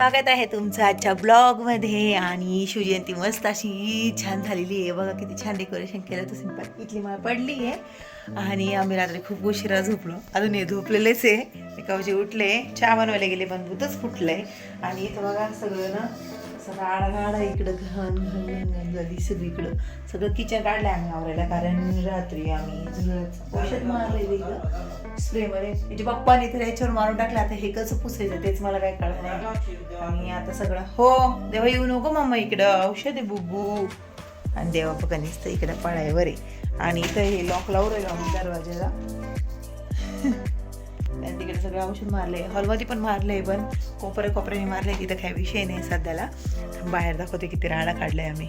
स्वागत आहे तुमचं आजच्या ब्लॉगमध्ये आणि शिवजयंती मस्त अशी छान झालेली आहे. बघा किती छान डेकोरेशन केलं. तसं इथली मला पडली आहे. आणि आम्ही रात्री खूप उशिरा झोपलो. अजून हे झोपलेलेच आहे. एकावजी उठले. चहा बनवायला गेले पण भूतच फुटलंय. आणि इथं बघा सगळं ना असं राडा राडा इकडं घन घन घन घन झाली सगळीकडं. सगळं किचन काढलं आम्ही आवरायला कारण रात्री आम्ही औषध मारलेलं इकडं स्प्रेमध्ये. म्हणजे पप्पाने तर याच्यावर मारून टाकलं आता हे कसं पुसायचं तेच मला काय कळत नाही. आणि आता सगळं हो देवा येऊ नको मम्मा इकडं. औषध आहे बुबू. आणि देवा बघा नुसतं इकडं पळायवर आहे. आणि इथं हे लॉक लावू राहिलो आम्ही आणि तिकडे सगळं औषध मारले. हॉलमध्ये पण मारले पण कोपरे कोपऱ्याने मारले तिथं काही विषय नाही सध्याला. बाहेर दाखवते किती राडा काढलाय आम्ही.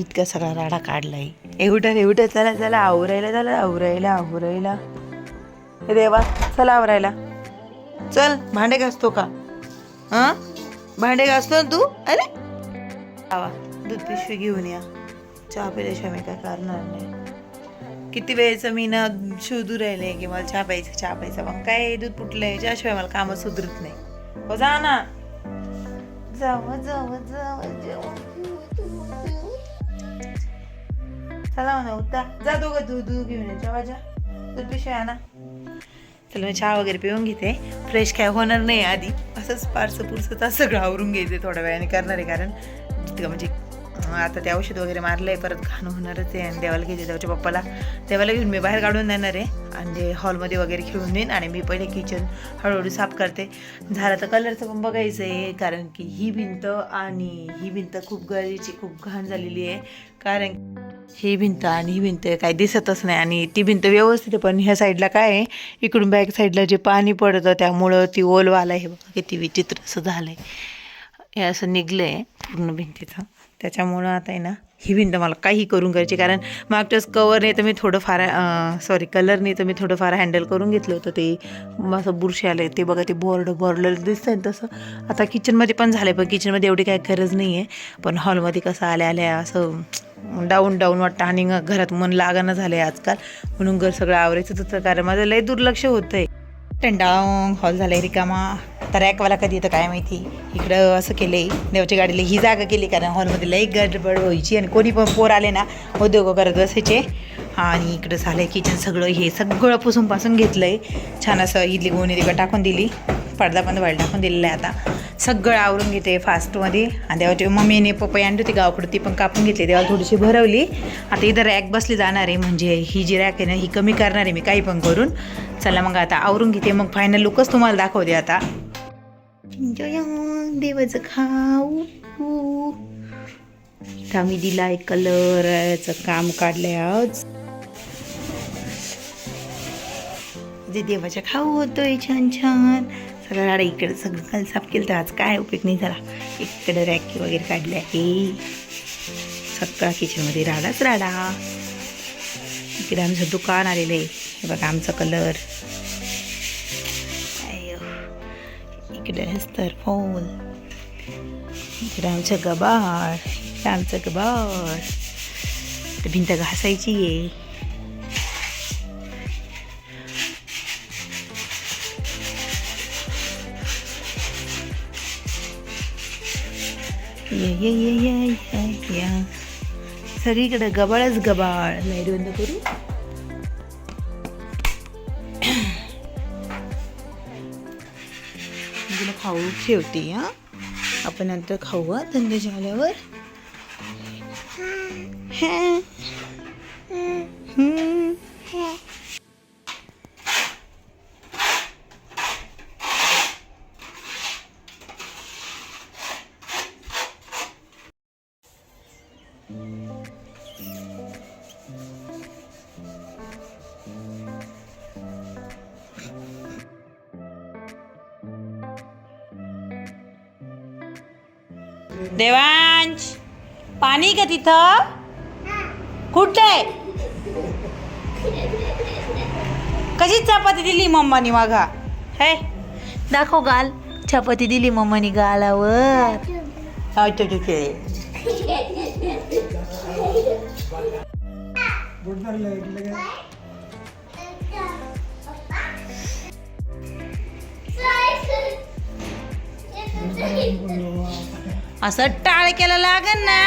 इतका सगळा राडा काढलाय. एवढं एवढं चला चला आवरायला चला आवरायला आवरायला. हे देवा चला आवरायला. चल भांडे घासतो का? हा? भांडे घासतो ना तू? अरे आवा दूध पिशवी घेऊन या. चहा पिल्याशिवाय मी काय करणार नाही. किती वेळेचं मी ना शोधू राहिले की मला चहा प्यायचं चहा प्यायचा. मग काय दूध फुटलंय? याच्याशिवाय मला कामं सुधरत नाही. हो जा ना. जाव जाव जाव चला म्हणा उता जा दोघं दूध दूध घेऊन या. जेव्हा जा दूध पिशवी आणा. चला मी चहा वगैरे पिऊन घेते. फ्रेश काय होणार नाही आधी. असंच पारसं पुरसं तर सगळं आवरून घ्यायचे थोड्या वेळाने करणार आहे कारण तिथं म्हणजे आता ते औषध वगैरे मारलं आहे परत घाण होणारच आहे आणि देवाला घ्यायचे देवाच्या पप्पाला. देवाला घेऊन मी बाहेर काढून देणार आहे आणि ते हॉलमध्ये वगैरे खेळून देईन आणि मी पहिले किचन हळूहळू साफ करते. झालं तर कलरचं पण बघायचं आहे कारण की ही भिंत आणि ही भिंत खूप गरजेची खूप घाण झालेली आहे. कारण ही भिंत आणि ही भिंत काही दिसतच नाही आणि ती भिंत व्यवस्थित आहे पण ह्या साईडला काय आहे इकडून बॅक साईडला जे पाणी पडतं त्यामुळं ती ओलवाला हे बघा किती विचित्र असं झालं आहे हे असं निघलं आहे पूर्ण भिंतीचं. त्याच्यामुळं आता आहे ना ही भिंत मला काही करून करायची कारण मागच्याच कवरने तर मी थोडंफार सॉरी कलरने तर मी थोडंफार हँडल करून घेतलं होतं ते. असं बुरशी आलं ते बघा ते बोर्ड बोरलेलं दिसत आहे तसं. आता किचनमध्ये पण झालं पण किचनमध्ये एवढी काही गरज नाही आहे पण हॉलमध्ये कसं आल्या आल्या असं डाऊन डाऊन वाटतं. आणि घरात मन लागणं झालं आहे आजकाल. म्हणून घर सगळं आवरायचं. होतं कारण माझं लय दुर्लक्ष होतं आहे टेंडाव हॉल झालाय रिकामा. तर रॅकवाला कधी येतं काय माहिती? इकडं असं केलं आहे देवाच्या गाडीला ही जागा केली कारण हॉलमध्ये लई गडबड व्हायची आणि कोणी पण पोर आले ना उद्योग करत बसायचे. आणि इकडं झालं आहे किचन सगळं हे सगळं पुसून पासून आहे छान असं इडली गोणी तिकडं टाकून दिली. पडदा बंद व्हायला टाकून दिलेला आहे आता. सगळं आवरून घेते फास्टमध्ये आणि देवाची मम्मीने पपई आणली होती गावाकडं ती पण कापून घेतली. देवाला थोडीशी भरवली. आता इथं रॅक बसली जाणार आहे म्हणजे ही जी रॅक आहे ना ही कमी करणार आहे मी काही पण करून. चला मग आता आवरून घेते. मग फायनल लुकच तुम्हाला दाखवते आता. देवाचं खाऊ इथं आम्ही दिलाय कलरचं काम काढलंय आज. जे देवाच्या खाऊ होतोय छान छान. सगळं राडा इकडे सगळं काल साफ केलं तर आज काय उपयोग नाही झाला. इकडे रॅकी वगैरे काढले आहे. सगळा किचनमध्ये राडाच राडा. इकडे आमचं दुकान आलेलं आहे. हे बघा आमचा कलर. इकडे तर फोन इकडे आमचं गबाळ. इकडे आमचं गबाळ. भिंत घासायची आहे. ये ये ये ये सगळीकडे गबाळच गबाळ. लाइट बंद करू. खाऊ ठेवते हा. आपण नंतर खाऊ हा थंड झाल्यावर. देवांश पाणी का तिथं? कुठे? कशी चपाती दिली मम्मानी मागा? हे? दाखव गाल. चपाती दिली मम्मानी गालावर. असं टाळ केला लागन ना.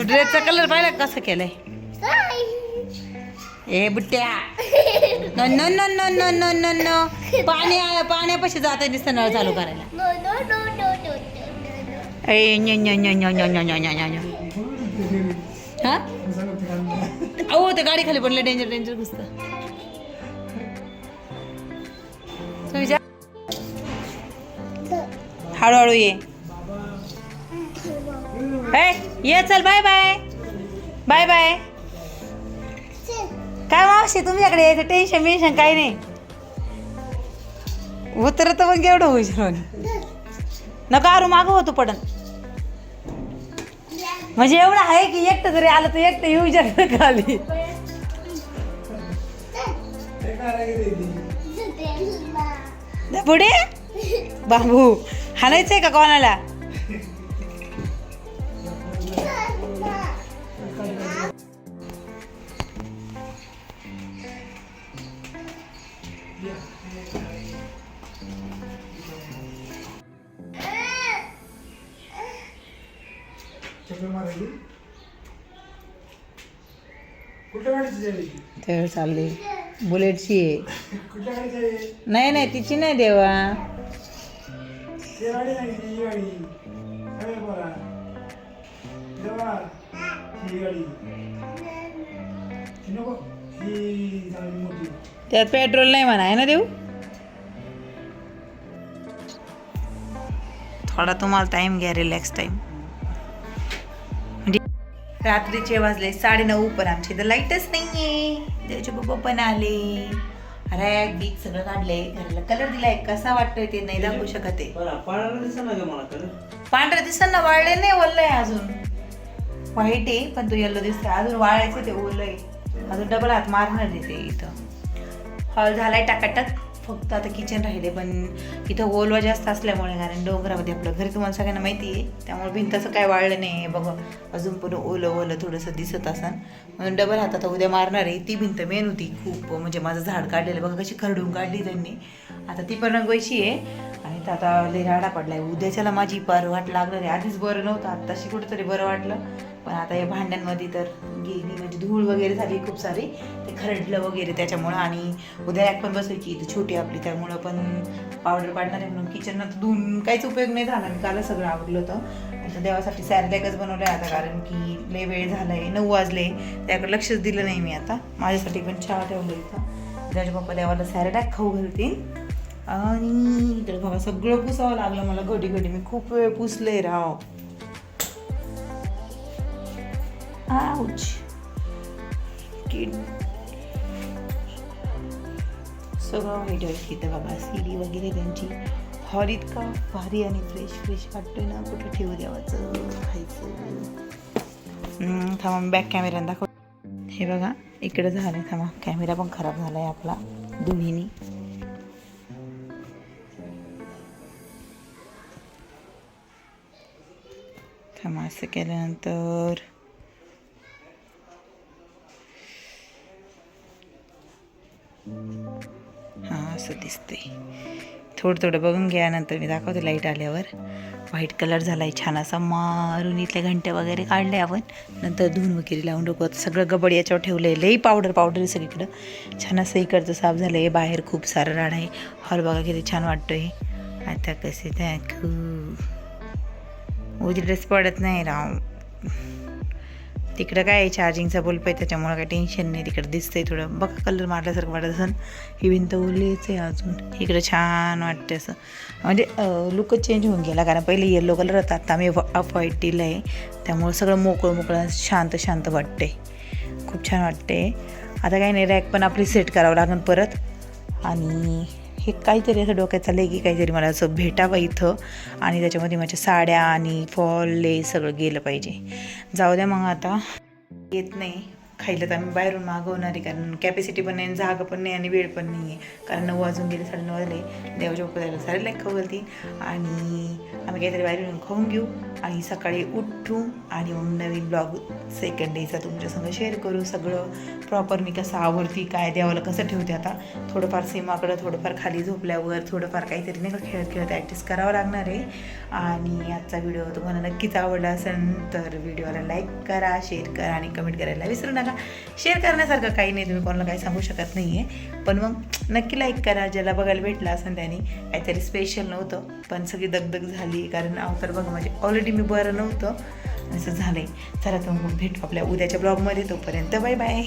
ड्रेसचा कलर पाहिला कसं केलंय? ए बुट्ट्या. No no no no no no no no. पाण्या पाण्यापाशी जाता दिसतं नळ चालू करायला. ए न्य नो न्य नो न्य न्य हा? अहो ते गाडी खाली पडलं. डेंजर डेंजर घुसतं. तुम्ही हळूहळू ये. ए, ये चल बाय बाय बाय बाय काय मावशी तुमच्याकडे यायचं टेन्शन बिन्शन काही नाही. उतरत मग एवढं होईल नका आरू मागं होतो पडन म्हणजे एवढं आहे की एकटं जरी आलं तर एकटं येऊ शकतं खाली. पुढे? बाबू हाणायचंय का कोणाला? कुठे चालली. बुलेटची. आहे नाही नाही तिची नाही देवा. त्यात पेट्रोल नाही म्हणा आहे ना देऊ? थोडा तुम्हाला टाईम घ्या रिलॅक्स टाईम रात्रीचे वाजले साडेनऊ पर आमची तर लाईटच नाही आहे देवचे पप्पा पण आले. रॅक बीक सगळं काढले. घराला कलर दिलाय. कसा वाटतोय ते नाही दाखवू शकत आहे. बरं पाळायला दिसा ना वाळले नाही ओललंय अजून. व्हाईट आहे पण तो येल्लो दिसतोय. अजून वाळायचं ते ओलय. अजून डबल हात मारणार ते इथं. हॉल झालाय टाकाटाक. फक्त आता किचन राहिले पण इथं ओलवा जास्त असल्यामुळे कारण डोंगरामध्ये आपलं घरी तुम्हाला सगळ्यांना माहिती आहे. त्यामुळे भिंताचं काय वाळलं नाही बघा. अजून पण ओलं ओलं थोडंसं दिसत असन. म्हणून डबल हातात उद्या मारणार आहे. ती भिंत मेन होती खूप. म्हणजे माझं झाड काढलेलं बघा कशी खरडून काढली त्यांनी. आता ती पण रंगवायची आहे. आणि तर आता लई राडा पडलाय. उद्याच्याला माझी बरं वाट लागणार आहे. आधीच बरं नव्हतं आत्ताशी कुठंतरी बरं वाटलं. पण आता या भांड्यांमध्ये तर गेली म्हणजे धूळ वगैरे झाली खूप सारी. ते खरडलं वगैरे त्याच्यामुळं. आणि उद्या रॅक पण बसवायची इथं छोटी आपली. त्यामुळं पण पावडर पाडणार आहे म्हणून किचनला तर धुवून काहीच उपयोग नाही झाला. मी कालच सगळं आवडलं होतं. आता देवासाठी सॅरलॅकच बनवलं आहे आता कारण की लय वेळ झालाय. नऊ वाजले. त्याकडे लक्षच दिलं नाही मी आता. माझ्यासाठी पण चहा ठेवलं इथं. त्याच्या पप्पा देवाला सॅरलॅक खाऊ घालतील. आणि इकडे बघा सगळं पुसावं लागलं मला घडी घडी. मी खूप वेळ पुसले राव. आउच किड सगळं वाईट वाईट इथं बघा सीडी वगैरे त्यांची. हॉल इतका भारी आणि फ्रेश फ्रेश वाटतोय ना. कुठं ठेवू द्यावाचं खायचं. थांबा मी बॅक कॅमेऱ्यानं दाखव हे बघा इकडे झालं थांबा. कॅमेरा पण खराब झाला आहे आपला दोन्हीनी. असं केल्यानंतर हां असं दिसते थोडं थोडं बघून घ्या नंतर मी दाखवते लाइट आल्यावर. व्हाईट कलर झाला आहे छान असा. मारून इथल्या घंट्या वगैरे काढल्या आपण. नंतर धुवून वगैरे लावून टाकू आता सगळं गबड याच्यावर ठेवलं आहे लई पावडर पावडर सगळीकडं. छान असं इकडचं साफ झालं आहे बाहेर खूप सारं राड आहे. हॉल बघा किती छान वाटतोय. आता कसे थँक्यू उजेडच पडत नाही राव. तिकडं काय चार्जिंगचा बल्ब आहे त्याच्यामुळं काही टेन्शन नाही. तिकडं दिसतंय थोडं. बघा कलर मारल्यासारखं वाटत असेल. ही भिंत ओलीच आहे अजून. इकडं छान वाटते असं. म्हणजे लुकच चेंज होऊन गेला. कारण पहिले येल्लो कलर होता. आता आम्ही अप व्हाईट दिलं आहे. त्यामुळं सगळं मोकळं मोकळं शांत शांत वाटते खूप छान वाटते आता काही नाही रॅक पण आपली सेट करावं लागेल परत. आणि हे काहीतरी असं डोक्यात चाललं की काहीतरी मला असं भेटावं इथं. आणि त्याच्यामध्ये माझ्या साड्या आणि फॉल ले सगळं गेलं पाहिजे. जाऊ द्या मग आता. येत नाही. खायला तर आम्ही बाहेरून मागवणार आहे कारण कॅपॅसिटी पण नाही आणि जागा पण नाही आणि वेळ पण नाही आहे कारण नऊ वाजून गेले साडेनऊ वाजले. देवाच्या बाप्पा सारे लाईक खाऊ आणि आम्ही काहीतरी बाहेरून खाऊन घेऊ आणि सकाळी उठू आणि मग नवीन ब्लॉग सेकंड डेचा तुमच्यासंग शेअर करू सगळं. प्रॉपर मी कसं आवडती काय देवाला कसं ठेवते आता. थोडंफार सीमाकडं थोडंफार खाली झोपल्यावर थोडंफार काहीतरी नाही का खेळत खेळत ॲक्टिस करावं लागणार आहे. आणि आजचा व्हिडिओ तुम्हाला नक्कीच आवडला असेल तर व्हिडिओला लाईक करा शेअर करा आणि कमेंट करायला विसरू नका. शेअर करण्यासारखं काही नाही तुम्ही कोणाला काही सांगू शकत नाही आहे पण मग नक्की लाईक करा ज्याला बघायला भेटला असं त्याने. काहीतरी स्पेशल नव्हतं पण सगळी दगदग झाली. कारण अवतर बघा म्हणजे ऑलरेडी मी बरं नव्हतं. असं झालं आहे चला तर मग भेटू आपल्या उद्याच्या ब्लॉगमध्ये तोपर्यंत. Bye bye